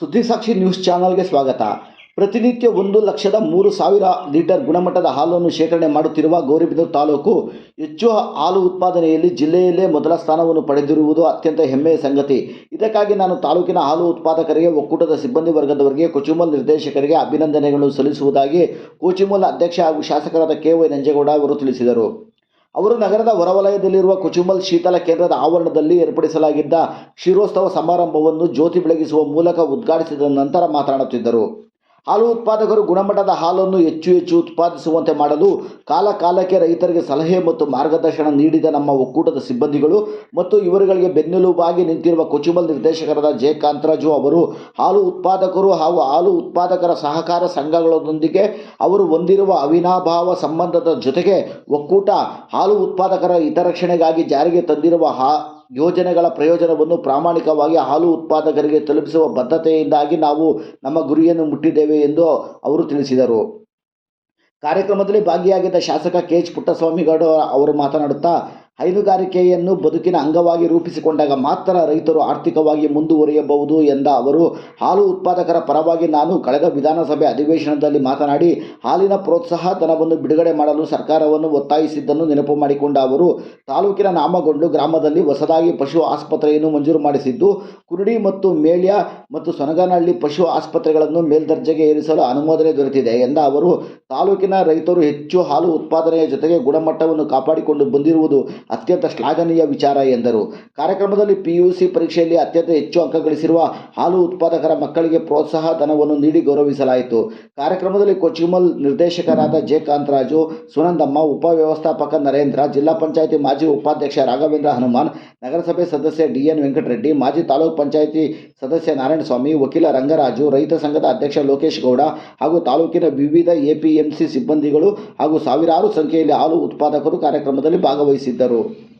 ಸುದ್ದಿಸಾಕ್ಷಿ news ಚಾನಲ್ಗೆ ಸ್ವಾಗತ. ಪ್ರತಿನಿತ್ಯ ಒಂದು ಲಕ್ಷದ ಮೂರು ಸಾವಿರ ಲೀಟರ್ ಗುಣಮಟ್ಟದ ಹಾಲನ್ನು ಶೇಖರಣೆ ಮಾಡುತ್ತಿರುವ ಗೌರಿಬಿದೂರು ತಾಲೂಕು ಹೆಚ್ಚು ಹಾಲು ಉತ್ಪಾದನೆಯಲ್ಲಿ ಜಿಲ್ಲೆಯಲ್ಲೇ ಮೊದಲ ಸ್ಥಾನವನ್ನು ಪಡೆದಿರುವುದು ಅತ್ಯಂತ ಹೆಮ್ಮೆಯ ಸಂಗತಿ. ಇದಕ್ಕಾಗಿ ನಾನು ತಾಲೂಕಿನ ಹಾಲು ಉತ್ಪಾದಕರಿಗೆ, ಒಕ್ಕೂಟದ ಸಿಬ್ಬಂದಿ ವರ್ಗದವರಿಗೆ ಕೊಚುಮಲ್ ನಿರ್ದೇಶಕರಿಗೆ ಅಭಿನಂದನೆಗಳನ್ನು ಸಲ್ಲಿಸುವುದಾಗಿ ಕೋಚಿಮಲ್ ಅಧ್ಯಕ್ಷ ಹಾಗೂ ಶಾಸಕರಾದ ಕೆ ವೈ ನಂಜೇಗೌಡ ಅವರು ತಿಳಿಸಿದರು. ಅವರು ನಗರದ ಹೊರವಲಯದಲ್ಲಿರುವ ಕುಚುಮಲ್ ಶೀತಲ ಕೇಂದ್ರದ ಆವರಣದಲ್ಲಿ ಏರ್ಪಡಿಸಲಾಗಿದ್ದ ಕ್ಷೀರೋತ್ಸವ ಸಮಾರಂಭವನ್ನು ಜ್ಯೋತಿ ಬೆಳಗಿಸುವ ಮೂಲಕ ಉದ್ಘಾಟಿಸಿದ ನಂತರ ಮಾತನಾಡುತ್ತಿದ್ದರು. ಹಾಲು ಉತ್ಪಾದಕರು ಗುಣಮಟ್ಟದ ಹಾಲನ್ನು ಹೆಚ್ಚು ಹೆಚ್ಚು ಉತ್ಪಾದಿಸುವಂತೆ ಮಾಡಲು ಕಾಲ ಕಾಲಕ್ಕೆ ರೈತರಿಗೆ ಸಲಹೆ ಮತ್ತು ಮಾರ್ಗದರ್ಶನ ನೀಡಿದ ನಮ್ಮ ಒಕ್ಕೂಟದ ಸಿಬ್ಬಂದಿಗಳು ಮತ್ತು ಇವರುಗಳಿಗೆ ಬೆನ್ನೆಲುಬಾಗಿ ನಿಂತಿರುವ ಕೊಚುಮಲ್ ನಿರ್ದೇಶಕರಾದ ಜೆ ಕಾಂತರಾಜು ಅವರು ಹಾಲು ಉತ್ಪಾದಕರು ಹಾಗೂ ಹಾಲು ಉತ್ಪಾದಕರ ಸಹಕಾರ ಸಂಘಗಳೊಂದಿಗೆ ಅವರು ಹೊಂದಿರುವ ಅವಿನಾಭಾವ ಸಂಬಂಧದ ಜೊತೆಗೆ ಒಕ್ಕೂಟ ಹಾಲು ಉತ್ಪಾದಕರ ಹಿತರಕ್ಷಣೆಗಾಗಿ ಜಾರಿಗೆ ತಂದಿರುವ ಹಾ ಯೋಜನೆಗಳ ಪ್ರಯೋಜನವನ್ನು ಪ್ರಾಮಾಣಿಕವಾಗಿ ಹಾಲು ಉತ್ಪಾದಕರಿಗೆ ತಲುಪಿಸುವ ಬದ್ಧತೆಯಿಂದಾಗಿ ನಾವು ನಮ್ಮ ಗುರಿಯನ್ನು ಮುಟ್ಟಿದ್ದೇವೆ ಎಂದು ಅವರು ತಿಳಿಸಿದರು. ಕಾರ್ಯಕ್ರಮದಲ್ಲಿ ಭಾಗಿಯಾಗಿದ್ದ ಶಾಸಕ ಕೆ ಎಚ್ ಪುಟ್ಟಸ್ವಾಮಿಗೌಡ ಅವರು ಮಾತನಾಡುತ್ತಾ ಹೈನುಗಾರಿಕೆಯನ್ನು ಬದುಕಿನ ಅಂಗವಾಗಿ ರೂಪಿಸಿಕೊಂಡಾಗ ಮಾತ್ರ ರೈತರು ಆರ್ಥಿಕವಾಗಿ ಮುಂದುವರಿಯಬಹುದು ಎಂದ ಅವರು, ಹಾಲು ಉತ್ಪಾದಕರ ಪರವಾಗಿ ನಾನು ಕಳೆದ ವಿಧಾನಸಭೆ ಅಧಿವೇಶನದಲ್ಲಿ ಮಾತನಾಡಿ, ಹಾಲಿನ ಪ್ರೋತ್ಸಾಹ ಧನವನ್ನು ಬಿಡುಗಡೆ ಮಾಡಲು ಸರ್ಕಾರವನ್ನು ಒತ್ತಾಯಿಸಿದ್ದನ್ನು ನೆನಪು ಮಾಡಿಕೊಂಡ ಅವರು, ತಾಲೂಕಿನ ನಾಮಗೊಂಡು ಗ್ರಾಮದಲ್ಲಿ ಹೊಸದಾಗಿ ಪಶು ಆಸ್ಪತ್ರೆಯನ್ನು ಮಂಜೂರು ಮಾಡಿಸಿದ್ದು, ಕುರುಡಿ ಮತ್ತು ಮೇಳ್ಯ ಮತ್ತು ಸೊನಗನಹಳ್ಳಿ ಪಶು ಆಸ್ಪತ್ರೆಗಳನ್ನು ಮೇಲ್ದರ್ಜೆಗೆ ಏರಿಸಲು ಅನುಮೋದನೆ ದೊರೆತಿದೆ ಎಂದ ಅವರು, ತಾಲೂಕಿನ ರೈತರು ಹೆಚ್ಚು ಹಾಲು ಉತ್ಪಾದನೆಯ ಜೊತೆಗೆ ಗುಣಮಟ್ಟವನ್ನು ಕಾಪಾಡಿಕೊಂಡು ಬಂದಿರುವುದು ಅತ್ಯಂತ ಶ್ಲಾಘನೀಯ ವಿಚಾರ ಎಂದರು. ಕಾರ್ಯಕ್ರಮದಲ್ಲಿ ಪಿಯುಸಿ ಪರೀಕ್ಷೆಯಲ್ಲಿ ಅತ್ಯಂತ ಹೆಚ್ಚು ಅಂಕ ಗಳಿಸಿರುವ ಹಾಲು ಉತ್ಪಾದಕರ ಮಕ್ಕಳಿಗೆ ಪ್ರೋತ್ಸಾಹ ಧನವನ್ನು ನೀಡಿ ಗೌರವಿಸಲಾಯಿತು. ಕಾರ್ಯಕ್ರಮದಲ್ಲಿ ಕೊಚ್ಚಿಮಲ್ ನಿರ್ದೇಶಕರಾದ ಜೆ ಕಾಂತರಾಜು ಸುನಂದಮ್ಮ ಉಪವ್ಯವಸ್ಥಾಪಕ ನರೇಂದ್ರ, ಜಿಲ್ಲಾ ಪಂಚಾಯಿತಿ ಮಾಜಿ ಉಪಾಧ್ಯಕ್ಷ ರಾಘವೇಂದ್ರ ಹನುಮಾನ್, ನಗರಸಭೆ ಸದಸ್ಯ ಡಿಎನ್ ವೆಂಕಟರೆಡ್ಡಿ, ಮಾಜಿ ತಾಲೂಕು ಪಂಚಾಯಿತಿ ಸದಸ್ಯ ನಾರಾಯಣಸ್ವಾಮಿ, ವಕೀಲ ರಂಗರಾಜು, ರೈತ ಸಂಘದ ಅಧ್ಯಕ್ಷ ಲೋಕೇಶ್ ಗೌಡ ಹಾಗೂ ತಾಲೂಕಿನ ವಿವಿಧ ಎಪಿಎಂಸಿ ಸಿಬ್ಬಂದಿಗಳು ಹಾಗೂ ಸಾವಿರಾರು ಸಂಖ್ಯೆಯಲ್ಲಿ ಹಾಲು ಉತ್ಪಾದಕರು ಕಾರ್ಯಕ್ರಮದಲ್ಲಿ ಭಾಗವಹಿಸಿದ್ದರು. do